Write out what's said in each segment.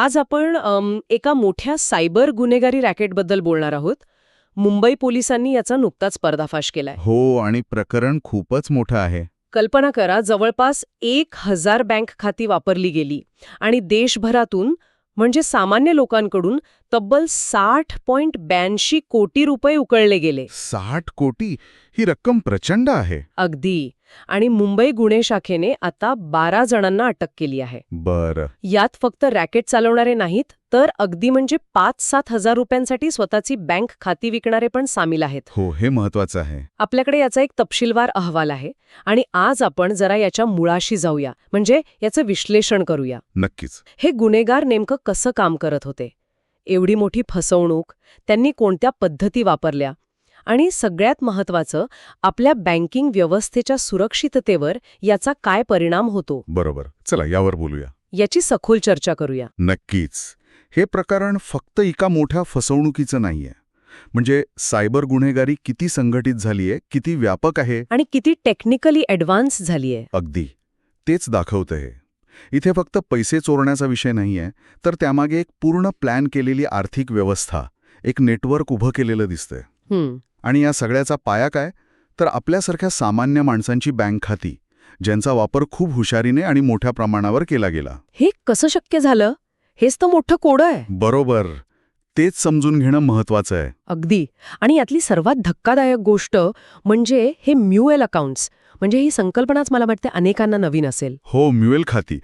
आज आपण एका मोठ्या सायबर गुन्हेगारी रॅकेटबद्दल बोलणार आहोत. मुंबई पोलिसांनी याचा नुकताच पर्दाफाश केलाय. हो आणि प्रकरण खूपच मोठं आहे. कल्पना करा जवळपास एक हजार बँक खाती वापरली गेली आणि देशभरातून म्हणजे सामान्य लोकांकडून तब्बल साठ पॉइंट ब्याऐंशी कोटी रुपये उकळले गेले. साठ कोटी? ही रक्कम प्रचंड आहे. अगदी. आणि मुंबई गुन्हे शाखेने आता बारा जणांना अटक केली आहे. बर. यात फक्त रॅकेट चालवणारे नाहीत तर अगदी म्हणजे पाच सात हजार रुपयांसाठी स्वतःची बँक खाती विकणारे पण सामील आहेत. हो हे महत्वाचं आहे. आपल्याकडे याचा एक तपशीलवार अहवाल आहे आणि आज आपण जरा याच्या मुळाशी जाऊया म्हणजे याचं विश्लेषण करूया. नक्कीच. हे गुन्हेगार नेमकं कसं काम करत होते? एवढी मोठी फसवणूक त्यांनी कोणत्या पद्धती वापरल्या? आणि सगळ्यात महत्वाचं आपल्या बँकिंग व्यवस्थेच्या सुरक्षिततेवर याचा काय परिणाम होतो? बरोबर. चला यावर बोलूया. याची सखोल चर्चा करूया. नक्कीच. हे प्रकरण फक्त एका मोठ्या फसवणुकीचं नाहीये. म्हणजे सायबर गुन्हेगारी किती संघटित झालीये किती व्यापक आहे? आणि किती टेक्निकली ॲडव्हान्स झालीय. अगदी. तेच दाखवतं हे. इथे फक्त पैसे चोरण्याचा विषय नाहीये तर त्यामागे एक पूर्ण प्लॅन केलेली आर्थिक व्यवस्था एक नेटवर्क उभं केलेलं दिसतंय. आणि या सगळ्याचा पाया काय? तर आपल्यासारख्या सामान्य माणसांची बँक खाती ज्यांचा वापर खूप हुशारीने आणि मोठ्या प्रमाणावर केला गेला. हे कसं शक्य झालं? हेच तर मोठं कोडं आहे. बरोबर. तेच समजून घेणं महत्वाचं आहे. अगदी. आणि यातली सर्वात धक्कादायक गोष्ट म्हणजे हे म्युएल अकाउंट्स. म्हणजे ही संकल्पनाच मला वाटते अनेकांना नवीन असेल. हो म्युएल खाती.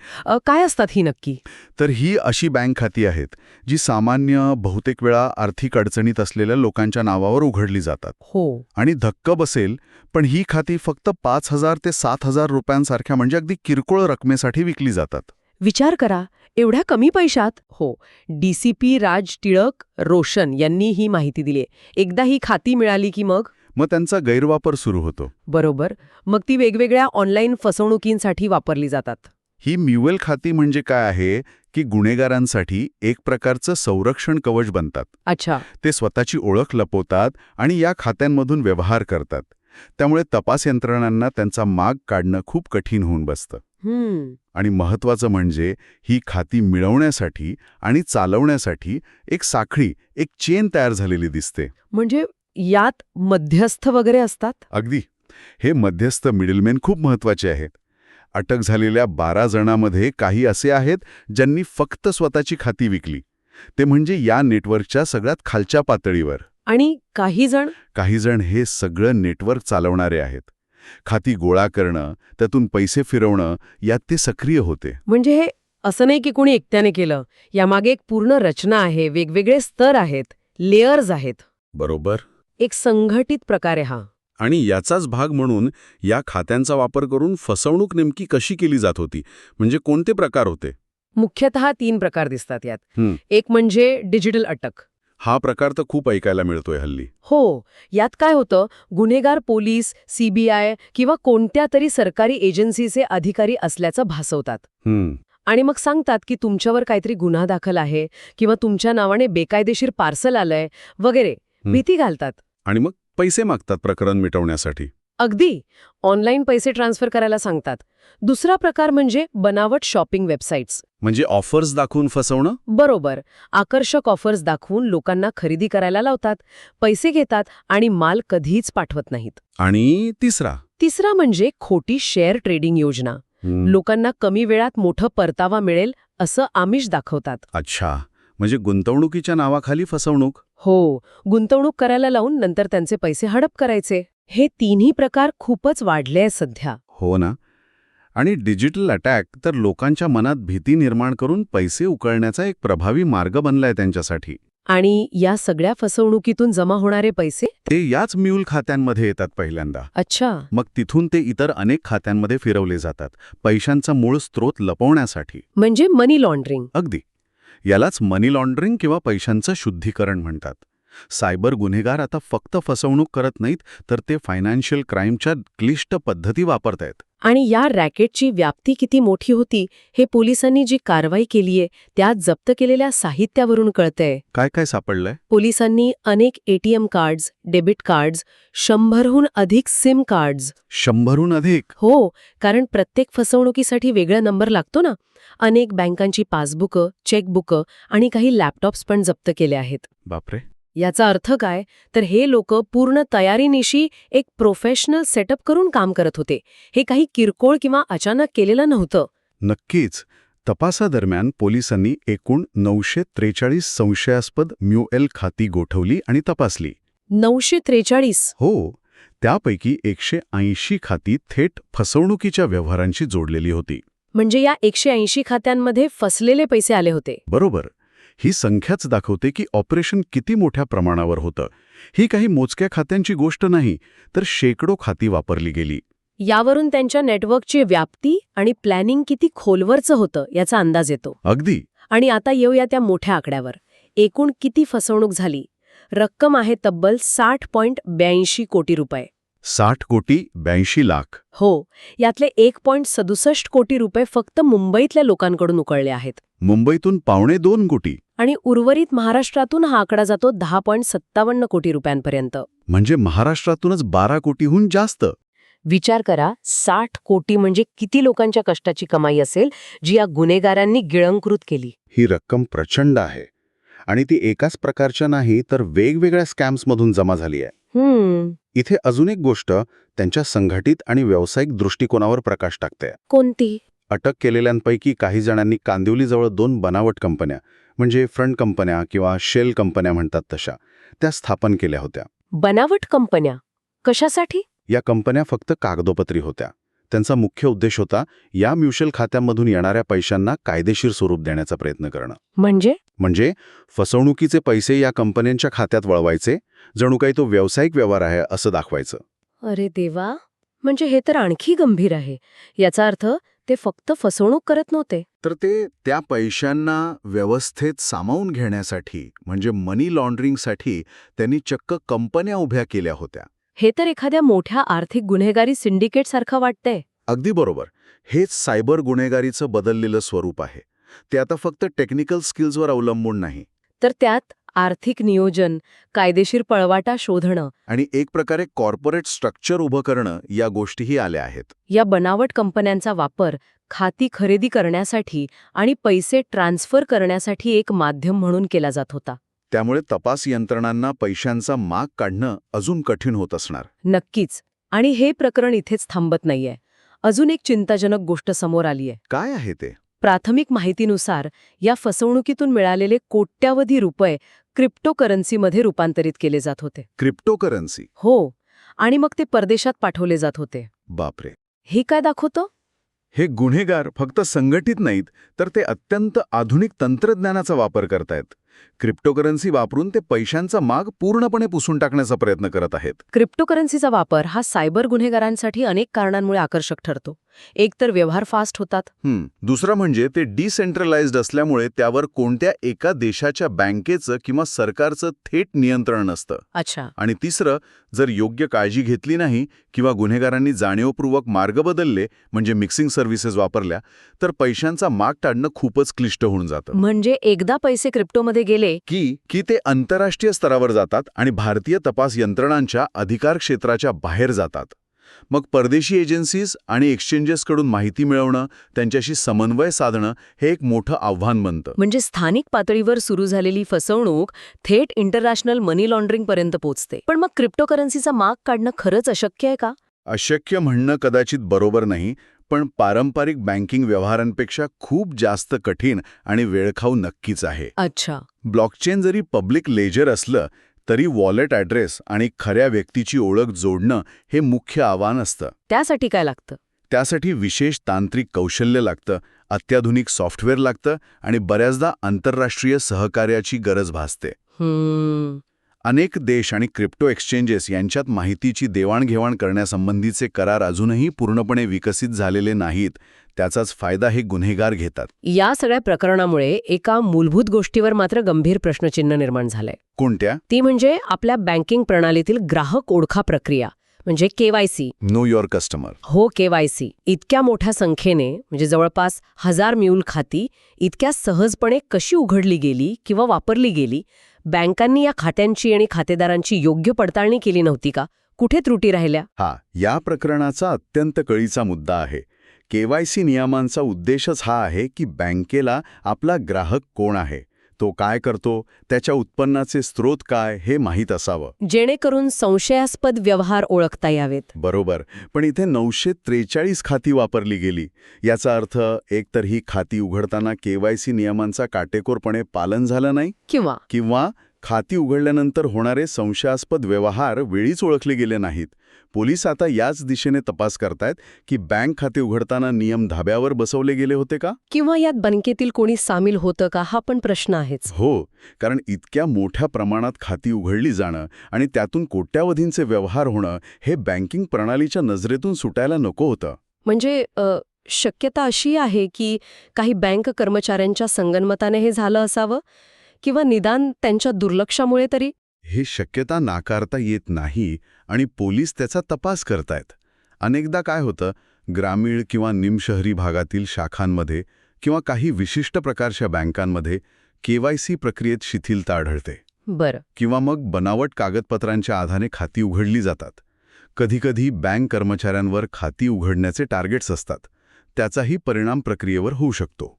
काय असतात ही नक्की? तर ही अशी बँक खाती आहेत जी सामान्य बहुतेक वेळा आर्थिक अडचणीत असलेल्या लोकांच्या नावावर उघडली जातात. हो. आणि धक्क बसेल पण ही खाती फक्त पाच हजार ते सात हजार रुपयांसारख्या म्हणजे अगदी किरकोळ रकमेसाठी विकली जातात. विचार करा एवढ्या कमी पैशात? हो. डीसीपी राज टिळक रोशन यांनी ही माहिती दिली एकदा ही खाती मिळाली की मग? मग त्यांचा गैरवापर सुरू होतो. बरोबर. मग ती वेगवेगळ्या ऑनलाईन फसवणुकींसाठी वापरली जातात. ही म्युएल खाती म्हणजे काय आहे? की गुन्हेगारांसाठी एक प्रकारचं संरक्षण कवच बनतात. अच्छा. ते स्वतःची ओळख लपवतात आणि या खात्यांमधून व्यवहार करतात. त्यामुळे तपास यंत्रणांना त्यांचा माग काढणं खूप कठीण होऊन बसतं. आणि महत्वाचं म्हणजे ही खाती मिळवण्यासाठी आणि चालवण्यासाठी एक साखळी एक चेन तयार झालेली दिसते. म्हणजे यात मध्यस्थ वगैरे असतात? अगदी. हे मध्यस्थ मिडलमॅन खूप महत्त्वाचे आहेत. अटक झालेल्या बारा जणांमध्ये काही असे आहेत ज्यांनी फक्त स्वतःची खाती विकली. ते म्हणजे या नेटवर्कच्या सगळ्यात खालच्या पातळीवर. आणि काही जण? काही जण हे सगळं नेटवर्क चालवणारे आहेत. खाती गोळा करणं त्यातून पैसे फिरवणं यात ते सक्रिय होते. म्हणजे हे असं नाही की कोणी एकट्याने केलं. यामागे एक पूर्ण रचना आहे वेगवेगळे स्तर आहेत लेयर्स आहेत. बरोबर. एक संघटित प्रकारे हा. आणि याचाच भाग म्हणून या खात्यांचा वापर करून फसवणूक नेमकी कशी केली जात होती? म्हणजे कोणते प्रकार होते? मुख्यतः तीन प्रकार दिसतात यात. हं. एक म्हणजे डिजिटल अटक. हा प्रकार तर खूप ऐकायला मिळतोय हल्ली. हो. यात काय होतं? गुन्हेगार पोलीस सीबीआय किंवा कोणत्या तरी सरकारी एजन्सीचे अधिकारी असल्याचं भासवतात. आणि मग सांगतात की तुमच्यावर काहीतरी गुन्हा दाखल आहे किंवा तुमच्या नावाने बेकायदेशीर पार्सल आलंय वगैरे. भीती घालतात. आणि मग पैसे मागतात प्रकरण मिटवण्यासाठी. अगदी. ऑनलाईन पैसे ट्रान्सफर करायला सांगतात. दुसरा प्रकार म्हणजे बनावट शॉपिंग वेबसाईट्स. म्हणजे ऑफर्स दाखवून फसवणं? बरोबर. आकर्षक ऑफर्स दाखवून लोकांना खरेदी करायला लावतात पैसे घेतात आणि माल कधीच पाठवत नाहीत. आणि तिसरा? तिसरा म्हणजे खोटी शेअर ट्रेडिंग योजना. लोकांना कमी वेळात मोठं परतावा मिळेल असं आमिष दाखवतात. अच्छा. म्हणजे गुंतवणुकीच्या नावाखाली फसवणूक? हो. गुंतवणूक करायला लावून नंतर त्यांचे पैसे हडप करायचे. हे तिन्ही प्रकार खूपच वाढले आहे सध्या. हो ना. आणि डिजिटल अटॅक तर लोकांच्या मनात भीती निर्माण करून पैसे उकळण्याचा एक प्रभावी मार्ग बनलाय त्यांच्यासाठी. आणि या सगळ्या फसवणुकीतून जमा होणारे पैसे? ते याच म्यूल खात्यांमध्ये येतात पहिल्यांदा. अच्छा. मग तिथून ते इतर अनेक खात्यांमध्ये फिरवले जातात पैशांचा मूळ स्रोत लपवण्यासाठी. म्हणजे मनी लॉन्ड्रिंग अगदी. यालाच मनी लॉन्ड्रिंग किंवा पैशांचं शुद्धीकरण म्हणतात. सायबर गुन्हेगार आता फक्त फसवणूक करत नाहीत तर ते फायनान्शियल क्राईमच्या क्लिष्ट पद्धती वापरतायत. आणि या रॅकेटची व्याप्ती किती मोठी होती हे पोलिसांनी जी कारवाई केलीये त्यात जप्त केलेल्या साहित्यावरून कळतंय. काय काय सापडलंय? पोलिसांनी अनेक एटीएम कार्ड्स डेबिट कार्ड्स शंभरहून अधिक सिम कार्ड्स. शंभरहून अधिक? हो कारण प्रत्येक फसवणुकीसाठी वेगळा नंबर लागतो ना. अनेक बँकांची पासबुकं चेकबुकं आणि काही लॅपटॉप्स पण जप्त केले आहेत. बापरे. याचा अर्थ काय? तर हे लोक पूर्ण तयारीनिशी एक प्रोफेशनल सेटअप करून काम करत होते. हे काही किरकोळ किंवा अचानक केलेलं नव्हतं. नक्कीच. तपासादरम्यान पोलिसांनी एकूण नऊशे त्रेचाळीस संशयास्पद म्युएल खाती गोठवली आणि तपासली. नऊशे त्रेचाळीस? हो. त्यापैकी एकशे ऐंशी खाती थेट फसवणुकीच्या व्यवहारांशी जोडलेली होती. म्हणजे या एकशे ऐंशी खात्यांमध्ये फसलेले पैसे आले होते. बरोबर. ही संख्याच दाखवते की ऑपरेशन किती मोठ्या प्रमाणावर होतं. ही काही मोजक्या खात्यांची गोष्ट नाही तर शेकडो खाती वापरली गेली. यावरून त्यांच्या नेटवर्कची व्याप्ती आणि प्लॅनिंग किती खोलवरचं होतं याचा अंदाज येतो. अगदी. आणि आता येऊया त्या मोठ्या आकड्यावर. एकूण किती फसवणूक झाली? रक्कम आहे तब्बल साठ पॉइंट ब्याऐंशी कोटी रुपये. साठ कोटी ब्याऐंशी लाख. हो यातले एक पॉइंट सदुसष्ट कोटी रुपये फक्त मुंबईतल्या लोकांकडून उकळले आहेत. मुंबईतून पावणे दोन कोटी. आणि उर्वरित महाराष्ट्रातून हा आकडा जातो दहा पॉइंट सत्तावन्न कोटी रुपयांपर्यंत. म्हणजे महाराष्ट्रातूनच बारा कोटीहून जास्त. विचार करा साठ कोटी म्हणजे किती लोकांच्या कष्टाची कमाई असेल जी या गुन्हेगारांनी गिळंकृत केली? ही रक्कम प्रचंड आहे. आणि ती एकाच प्रकारच्या नाही तर वेगवेगळ्या स्कॅम्समधून जमा झाली आहे. इथे अजून एक गोष्ट त्यांच्या संघटित आणि व्यावसायिक दृष्टिकोनावर प्रकाश टाकते. कोणती? अटक केलेल्यांपैकी काही जणांनी कांदिवलीजवळ दोन बनावट कंपन्या म्हणजे फ्रंट कंपन्या किंवा शेल कंपन्या म्हणतात तशा त्या स्थापन केल्या होत्या. बनावट कंपन्या कशासाठी? या कंपन्या फक्त कागदोपत्री होत्या. त्यांचा मुख्य उद्देश होता या म्युच्युअल खात्यांमधून येणाऱ्या पैशांना कायदेशीर स्वरूप देण्याचा प्रयत्न करणं. म्हणजे? म्हणजे फसवणुकीचे पैसे या कंपन्यांच्या खात्यात वळवायचे जणू काही तो व्यावसायिक व्यवहार आहे असं दाखवायचं. अरे देवा! म्हणजे हे तर आणखी गंभीर आहे. याचा अर्थ ते फक्त फसवणूक करत नव्हते. तर ते त्या पैशांना व्यवस्थेत सामावून घेण्यासाठी म्हणजे मनी लॉन्ड्रिंगसाठी त्यांनी चक्क कंपन्या उभ्या केल्या होत्या. हे तर एखाद्या मोठ्या आर्थिक गुन्हेगारी सिंडिकेट सारखं वाटतंय. अगदी बरोबर. हेच सायबर गुन्हेगारीचं बदललेलं स्वरूप आहे. ते आता फक्त टेक्निकल स्किल्सवर अवलंबून नाही. तर त्यात आर्थिक नियोजन कायदेशीर पळवाटा शोधणं. आणि एक प्रकारे कॉर्पोरेट स्ट्रक्चर उभं करणं या गोष्टीही आल्या आहेत. या बनावट कंपन्यांचा वापर खाती खरेदी करण्यासाठी आणि पैसे ट्रान्सफर करण्यासाठी एक माध्यम म्हणून केला जात होता. त्यामुळे तपास यंत्रणांना पैशांचा माग काढणं अजून कठीण होत असणार. नक्कीच. आणि हे प्रकरण इथेच थांबत नाहीये. अजून एक चिंताजनक गोष्ट समोर आलीय. काय आहे ते? प्राथमिक माहितीनुसार या फसवणुकीतून मिळालेले कोट्यावधी रुपये क्रिप्टोकरन्सीमध्ये रूपांतरित केले जात होते. क्रिप्टोकरन्सी. हो आणि मग ते परदेशात पाठवले जात होते. बापरे. हे काय दाखवतं? हे गुन्हेगार फक्त संघटित नाहीत तर ते अत्यंत आधुनिक तंत्रज्ञानाचा वापर करतायत. क्रिप्टोकरन्सी वापरून ते पैशांचा माग पूर्णपणे पुसून टाकण्याचा प्रयत्न करत आहेत. क्रिप्टोकरन्सीचा वापर हा सायबर गुन्हेगारांसाठी अनेक कारणांमुळे आकर्षक ठरतो. एक तर व्यवहार फास्ट होतात. दुसरं म्हणजे ते डिसेंट्रलाइज्ड असल्यामुळे त्यावर कोणत्या एका देशाच्या बँकेचं किंवा सरकारचं थेट नियंत्रण नसतं. अच्छा. आणि तिसरं जर योग्य काळजी घेतली नाही किंवा गुन्हेगारांनी जाणीवपूर्वक मार्ग बदलले म्हणजे मिक्सिंग सर्व्हिसेस वापरल्या तर पैशांचा माग टाळणं खूपच क्लिष्ट होऊन जातं. म्हणजे एकदा पैसे क्रिप्टोमध्ये गेले. की की ते आंतरराष्ट्रीय स्तरावर जातात आणि भारतीय तपास यंत्रणांच्या अधिकार क्षेत्राच्या बाहेर जातात. मग परदेशी एजन्सीज आणि एक्सचेंजेसकडून माहिती मिळवणं त्यांच्याशी समन्वय साधणं हे एक मोठं आव्हान बनतं. म्हणजे स्थानिक पातळीवर सुरू झालेली फसवणूक थेट इंटरनॅशनल मनी लॉन्ड्रिंगपर्यंत पोहोचते पण मग क्रिप्टोकरन्सीचा माग काढणं खरंच अशक्य आहे का? अशक्य म्हणणं कदाचित बरोबर नाही पण पारंपरिक बँकिंग व्यवहारांपेक्षा खूप जास्त कठीण आणि वेळखाऊ नक्कीच आहे. अच्छा. ब्लॉकचेन जरी पब्लिक लेजर असलं तरी वॉलेट ॲड्रेस आणि खऱ्या व्यक्तीची ओळख जोडणं हे मुख्य आव्हान असतं. त्यासाठी काय लागतं? त्यासाठी विशेष तांत्रिक कौशल्य लागतं अत्याधुनिक सॉफ्टवेअर लागतं आणि बऱ्याचदा आंतरराष्ट्रीय सहकार्याची गरज भासते. अनेक देश आणि क्रिप्टो एक्सचेंजेस यांच्यात माहितीची देवाणघेवाण करण्यासंबंधीचे करार अजूनही पूर्णपणे विकसित झालेले नाहीत त्याचाच फायदा हे गुन्हेगार घेतात. या सगळ्या प्रकरणामुळे एका मूलभूत गोष्टीवर मात्र गंभीर प्रश्नचिन्ह निर्माण झालंय. कोणत्या? ती म्हणजे आपल्या बँकिंग प्रणालीतील ग्राहक ओळखा प्रक्रिया. म्हणजे केवायसी नो युअर कस्टमर. हो केवायसी इतक्या मोठ्या संख्येने म्हणजे जवळपास हजार म्यूल खाती इतक्या सहजपणे कशी उघडली गेली किंवा वापरली गेली बँकांनी या खात्यांची आणि खातेदारांची योग्य पडताळणी केली नव्हती का? कुठे त्रुटी राहिल्या? हा या प्रकरणाचा अत्यंत कळीचा मुद्दा आहे. केवायसी नियमांचा उद्देशच हा आहे की बँकेला आपला ग्राहक कोण आहे? तो काय करतो? त्याच्या उत्पन्नाचे स्रोत काय? हे माहीत असावं. जेणेकरून संशयास्पद व्यवहार ओळखता यावेत. बरोबर. पण इथे नऊशे त्रेचाळीस खाती वापरली गेली. याचा अर्थ एकतर ही खाती उघडताना केवायसी नियमांचा काटेकोरपणे पालन झालं नाही? किंवा? किंवा खाती उघडल्यानंतर होणारे संशयास्पद व्यवहार वेळीच ओळखले गेले नाहीत. पोलीस आता याच दिशेने तपास करतायत की बँक खाते उघडताना नियम धाब्यावर बसवले गेले होते का? किंवा यात बँकेतील कोणी सामील होतं का? हा पण प्रश्न आहेच. हो कारण इतक्या मोठ्या प्रमाणात खाती उघडली जाणं आणि त्यातून कोट्यावधींचे व्यवहार होणं हे बँकिंग प्रणालीच्या नजरेतून सुटायला नको होतं. म्हणजे शक्यता अशी आहे की काही बँक कर्मचाऱ्यांच्या संगनमताने हे झालं असावं? किंवा निदान त्यांच्या दुर्लक्षामुळे तरी? हे शक्यता नाकारता येत नाही आणि पोलीस त्याचा तपास करतायत. अनेकदा काय होतं ग्रामीण किंवा निमशहरी भागातील शाखांमध्ये किंवा काही विशिष्ट प्रकारच्या बँकांमध्ये केवायसी प्रक्रियेत शिथिलता आढळते. बरं. किंवा मग बनावट कागदपत्रांच्या आधारे खाती उघडली जातात. कधीकधी बँक कर्मचाऱ्यांवर खाती उघडण्याचे टार्गेट्स असतात. त्याचाही परिणाम प्रक्रियेवर होऊ शकतो.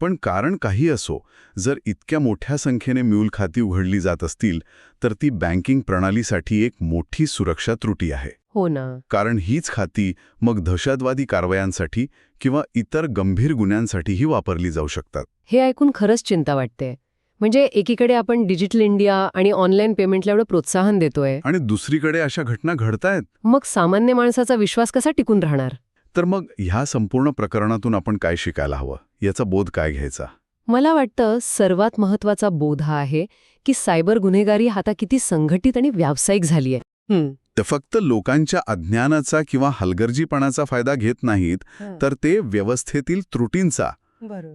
पण कारण काही असो जर इतक्या मोठ्या संख्येने म्यूल खाती उघडली जात असतील तर ती बँकिंग प्रणालीसाठी एक मोठी सुरक्षा त्रुटी आहे. हो ना. कारण हीच खाती मग दहशतवादी कारवायांसाठी किंवा इतर गंभीर गुन्ह्यांसाठीही वापरली जाऊ शकतात. हे ऐकून खरंच चिंता वाटते. म्हणजे एकीकडे आपण डिजिटल इंडिया आणि ऑनलाईन पेमेंटला एवढं प्रोत्साहन देतोय. आणि दुसरीकडे अशा घटना घडतायत? मग सामान्य माणसाचा विश्वास कसा टिकून राहणार? तर मग ह्या संपूर्ण प्रकरणातून आपण काय शिकायला हवं? याचा बोध काय घ्यायचा? मला वाटतं सर्वात महत्त्वाचा बोध हा आहे की सायबर गुन्हेगारी आता किती संघटित आणि व्यावसायिक झाली आहे. ते फक्त लोकांच्या अज्ञानाचा किंवा हलगर्जीपणाचा फायदा घेत नाहीत तर ते व्यवस्थेतील त्रुटींचा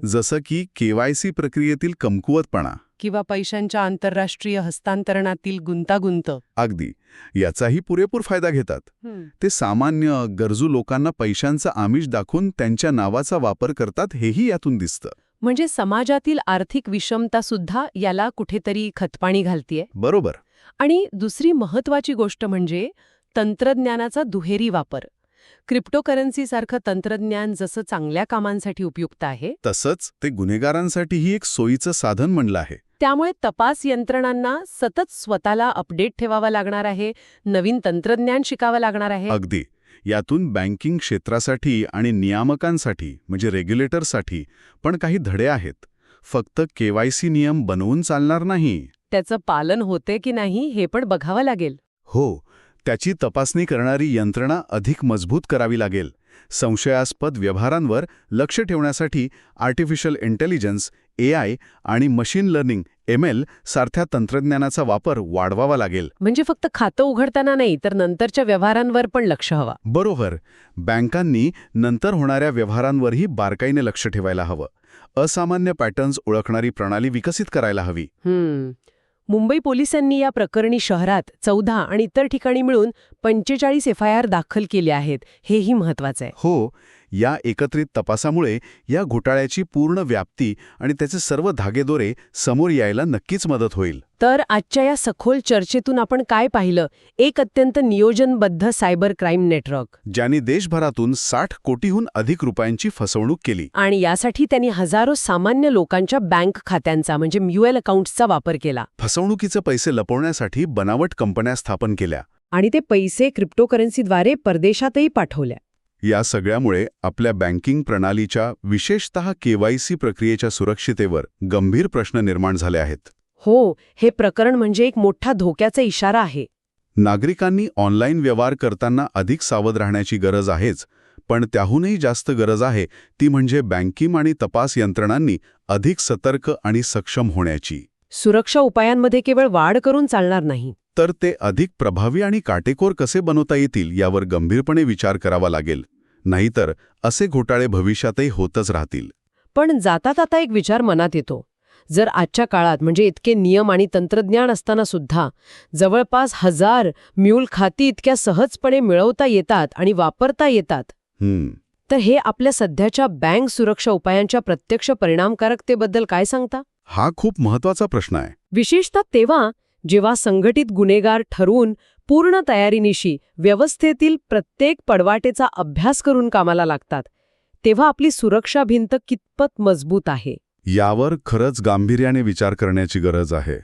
जसं की केवायसी प्रक्रियेतील कमकुवतपणा. किंवा पैशांच्या आंतरराष्ट्रीय हस्तांतरणातील गुंतागुंत. अगदी. याचाही पुरेपूर फायदा घेतात. ते सामान्य गरजू लोकांना पैशांचा आमिष दाखवून त्यांच्या नावाचा वापर करतात हेही यातून दिसतं. म्हणजे समाजातील आर्थिक विषमता सुद्धा याला कुठेतरी खतपाणी घालतीये? बरोबर. आणि दुसरी महत्वाची गोष्ट म्हणजे तंत्रज्ञानाचा दुहेरी वापर. क्रिप्टोकरन्सीसारखं तंत्रज्ञान जसं चांगल्या कामांसाठी उपयुक्त आहे तसंच ते गुन्हेगारांसाठीही एक सोयीचं साधन म्हणलं आहे. त्यामुळे तपास यंत्रणांना सतत स्वतःला अपडेट ठेवावा लागणार आहे नवीन तंत्रज्ञान शिकावं लागणार आहे. अगदी. यातून बँकिंग क्षेत्रासाठी आणि नियामकांसाठी म्हणजे रेग्युलेटरसाठी पण काही धडे आहेत. फक्त केवायसी नियम बनवून चालणार नाही. त्याचं पालन होते की नाही हे पण बघावं लागेल. हो त्याची तपासणी करणारी यंत्रणा अधिक मजबूत करावी लागेल. संशयास्पद व्यवहारांवर लक्ष ठेवण्यासाठी आर्टिफिशियल इंटेलिजन्स एआय आणि मशीन लर्निंग एम एल सारख्या तंत्रज्ञानाचा वापर वाढवावा लागेल. म्हणजे फक्त खातं उघडताना नाही तर नंतरच्या व्यवहारांवर पण लक्ष हवा. बरोबर. बँकांनी नंतर होणाऱ्या व्यवहारांवरही बारकाईने लक्ष ठेवायला हवं. असामान्य पॅटर्न्स ओळखणारी प्रणाली विकसित करायला हवी. हम्म. मुंबई पोलिसांनी या प्रकरणी शहरात चौदा आणि इतर ठिकाणी मिळून पंचेचाळीस एफ आय आर दाखल केले आहेत. हेही महत्वाचं आहे. हो. या एकत्रित तपासामुळे या घोटाळ्याची पूर्ण व्याप्ती आणि त्याचे सर्व धागेदोरे समोर यायला नक्कीच मदत होईल. तर आजच्या या सखोल चर्चेतून आपण काय पाहिलं? एक अत्यंत नियोजनबद्ध सायबर क्राईम नेटवर्क. ज्यांनी देशभरातून साठ कोटीहून अधिक रुपयांची फसवणूक केली. आणि यासाठी त्यांनी हजारो सामान्य लोकांच्या बँक खात्यांचा म्हणजे म्युएल अकाउंट्सचा वापर केला. फसवणुकीचे पैसे लपवण्यासाठी बनावट कंपन्या स्थापन केल्या. आणि ते पैसे क्रिप्टोकरन्सीद्वारे परदेशातही पाठवल्या. या सगळ्यामुळे आपल्या बँकिंग प्रणालीच्या विशेषतः केवायसी प्रक्रियेच्या सुरक्षितेवर गंभीर प्रश्न निर्माण झाले आहेत. हो हे प्रकरण म्हणजे एक मोठा धोक्याचा इशारा आहे. नागरिकांनी ऑनलाईन व्यवहार करताना अधिक सावध राहण्याची गरज आहेच पण त्याहूनही जास्त गरज आहे ती म्हणजे बँकिंग आणि तपास यंत्रणांनी अधिक सतर्क आणि सक्षम होण्याची. सुरक्षा उपायांमध्ये केवळ वाढ करून चालणार नाही. तर ते अधिक प्रभावी आणि काटेकोर कसे बनवता येतील यावर गंभीरपणे विचार करावा लागेल. नाहीतर असे घोटाळे भविष्यातही होतच राहतील. पण जाता जाता एक विचार मनात येतो. जर आजच्या काळात म्हणजे इतके नियम आणि तंत्रज्ञान असताना सुद्धा जवळपास हजार म्यूल खाती इतक्या सहजपणे मिळवता येतात आणि वापरता येतात तर हे आपल्या सध्याच्या बँक सुरक्षा उपायांच्या प्रत्यक्ष परिणामकारकतेबद्दल काय सांगता? हा खूप महत्त्वाचा प्रश्न आहे. विशेषतः तेव्हा जेव्हा संघटित गुन्हेगार ठरवून पूर्ण तयारीनिशी व्यवस्थेतील प्रत्येक पडवाटेचा अभ्यास करून कामाला लागतात तेव्हा आपली सुरक्षा भिंत कितपत मजबूत आहे? यावर खरंच गांभीर्याने विचार करण्याची गरज आहे.